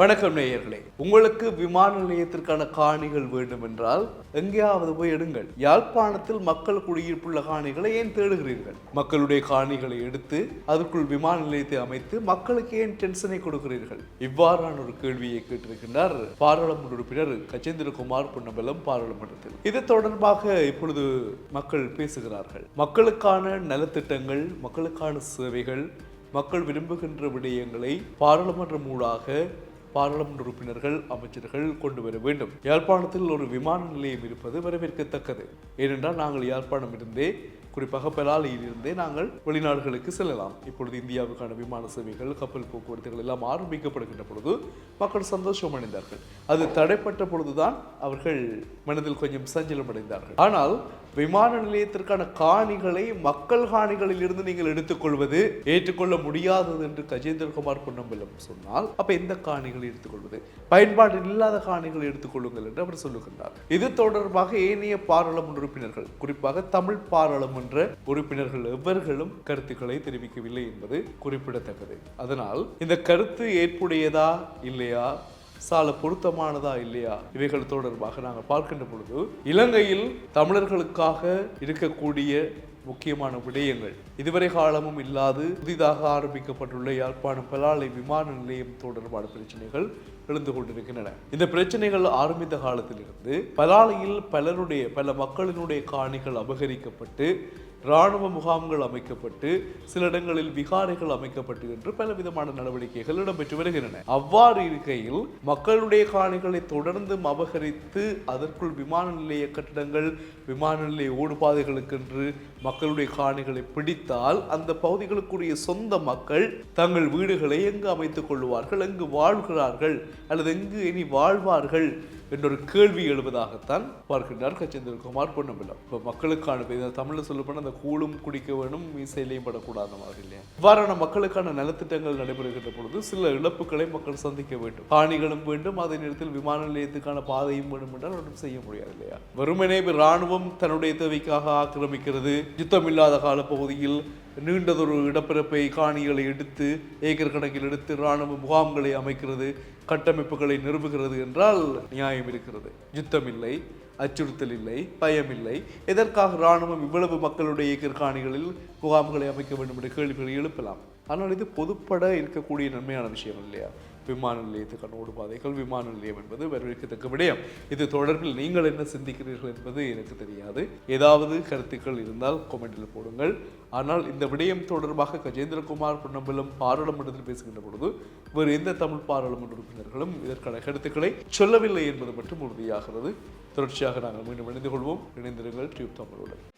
வணக்கம் நேயர்களே. உங்களுக்கு விமான நிலையத்திற்கான காணிகள் வேண்டும் என்றால் எங்கேயாவது போய் எடுங்கள். யாழ்ப்பாணத்தில் மக்கள் குடியிருப்புள்ள காணிகளை ஏன் தேடுகிறீர்கள்? மக்களுடைய காணிகளை எடுத்து அதற்குள் விமான நிலையத்தை அமைத்து மக்களுக்கு ஏன் டென்ஷனை கொடுக்கிறீர்கள்? இவ்வாறான ஒரு கேள்வியை கேட்டிருக்கின்றார் பாராளுமன்ற உறுப்பினர் கஜேந்திரகுமார் பொன்னம்பலம் பாராளுமன்றத்தில். இது தொடர்பாக இப்பொழுது மக்கள் பேசுகிறார்கள். மக்களுக்கான நலத்திட்டங்கள் மக்களுக்கான சேவைகள் மக்கள் விரும்புகின்ற விடயங்களை பாராளுமன்றம் ஊடாக பாராளுமன்ற உறுப்பினர்கள் அமைச்சர்கள் கொண்டு வர வேண்டும். யாழ்ப்பாணத்தில் ஒரு விமான நிலையம் இருப்பது வரவேற்கத்தக்கது. ஏனென்றால் நாங்கள் யாழ்ப்பாணம் இருந்தே குறிப்பாக பெலாலியில் இருந்தே நாங்கள் வெளிநாடுகளுக்கு செல்லலாம். இப்பொழுது இந்தியாவுக்கான விமான சேவைகள் கப்பல் போக்குவரத்துகள் எல்லாம் ஆரம்பிக்கப்படுகின்ற பொழுது மக்கள் சந்தோஷம் அடைந்தார்கள். அது தடைப்பட்ட பொழுதுதான் அவர்கள் மனதில் கொஞ்சம் சஞ்சலம் அடைந்தார்கள். ஆனால் விமான நிலையத்திற்கான காணிகளை மக்கள் காணிகளில் இருந்து நீங்கள் எடுத்துக்கொள்வது ஏற்றுக்கொள்ள முடியாதது என்று கஜேந்திரகுமார் பொன்னம்பலம் சொன்னால் அப்ப எந்த காணிகளை எடுத்துக்கொள்வது? பயன்பாடு இல்லாத காணிகளை எடுத்துக்கொள்ளுங்கள் என்று அவர் சொல்லுகின்றார். இது தொடர்பாக ஏனைய பாராளுமன்ற உறுப்பினர்கள் குறிப்பாக தமிழ் பாராளுமன்ற உறுப்பினர்கள் எவர்களும் கருத்துக்களை தெரிவிக்கவில்லை என்பது குறிப்பிடத்தக்கது. அதனால் இந்த கருத்து ஏற்புடையதா இல்லையா? சால பொருத்தமானதா இல்லையா? இவைகள் தொடர்பாக நாங்கள் பார்க்கின்ற பொழுது இலங்கையில் தமிழர்களுக்காக இருக்கக்கூடிய முக்கியமான விடயங்கள். இதுவரை காலமும் இல்லாது புதிதாக ஆரம்பிக்கப்பட்டுள்ள யாழ்ப்பாணம் பலாலை விமான நிலையம் தொடர்பான பிரச்சனைகள் எழுந்து கொண்டிருக்கின்றன. இந்த பிரச்சனைகள் ஆரம்பித்த காலத்திலிருந்து பலாலையில் பலருடைய பல மக்களினுடைய காணிகள் அபகரிக்கப்பட்டு இராணுவ முகாம்கள் அமைக்கப்பட்டு சில இடங்களில் விகாரைகள் அமைக்கப்பட்டு என்று பல விதமான நடவடிக்கைகள் இடம்பெற்று வருகின்றன. அவ்வாறு இருக்கையில் மக்களுடைய காணிகளை தொடர்ந்து அபகரித்து அதற்குள் விமான நிலைய கட்டிடங்கள் விமான நிலைய ஓடுபாதைகளுக்கென்று மக்களுடைய காணிகளை பிடித்தால் அந்த பகுதிகளுக்குரிய சொந்த மக்கள் தங்கள் வீடுகளை எங்கு அமைத்துக் கொள்வார்கள் எங்கு வாழ்கிறார்கள் அல்லது எங்கு இனி வாழ்வார்கள் என்றொரு கேள்வி எழுவதாகத்தான் பார்க்கின்றார் கச்சேந்திரகுமார் பொன்னம்பிலம். இப்போ மக்களுக்கான இப்ப தமிழில் சொல்லப்போனால் அந்த கூழும் குடிக்க வேணும் மீசையிலையும் படக்கூடாத மாதிரி இல்லையா? இவ்வாறான மக்களுக்கான நலத்திட்டங்கள் நடைபெறுகின்ற பொழுது சில இழப்புகளை மக்கள் சந்திக்க வேண்டும். காணிகளும் வேண்டும் அதே நேரத்தில் விமான நிலையத்துக்கான பாதையும் வேண்டும் என்றால் ஒன்றும் செய்ய முடியாது இல்லையா? வெறுமனே இராணுவம் தன்னுடைய தேவைக்காக ஆக்கிரமிக்கிறது. யுத்தம் இல்லாத கால பகுதியில் நீண்டதொரு இடப்பிறப்பை காணிகளை எடுத்து ஏக்கர் கணக்கில் எடுத்து இராணுவ முகாம்களை அமைக்கிறது கட்டமைப்புகளை நிறுவுகிறது என்றால் நியாயம் இருக்கிறது. யுத்தம் இல்லை அச்சுறுத்தல் இல்லை பயம் இல்லை எதற்காக இராணுவம் இவ்வளவு மக்களுடைய ஏக்கர் காணிகளில் முகாம்களை அமைக்க வேண்டும் என்ற கேள்விகளை எழுப்பலாம்? ஆனால் இது பொதுப்பட இருக்கக்கூடிய நன்மையான விஷயம் இல்லையா? விமான நிலையத்துக்கான ஓடுபாதைகள் விமான நிலையம் என்பது வரவேற்கத்தக்க விடயம். இது தொடர்பில் நீங்கள் என்ன சிந்திக்கிறீர்கள் என்பது எனக்கு தெரியாது. ஏதாவது கருத்துக்கள் இருந்தால் கொமெண்டில் போடுங்கள். ஆனால் இந்த விடயம் தொடர்பாக கஜேந்திரகுமார் பொன்னம்பலம் பாராளுமன்றத்தில் பேசுகின்ற பொழுது வேறு எந்த தமிழ் பாராளுமன்ற உறுப்பினர்களும் இதற்கான கருத்துக்களை சொல்லவில்லை என்பது மட்டும் உறுதியாகிறது. தொடர்ச்சியாக நாங்கள் மீண்டும் இணைந்து கொள்வோம். இணைந்திருங்கள் டியூப் தமிழுடன்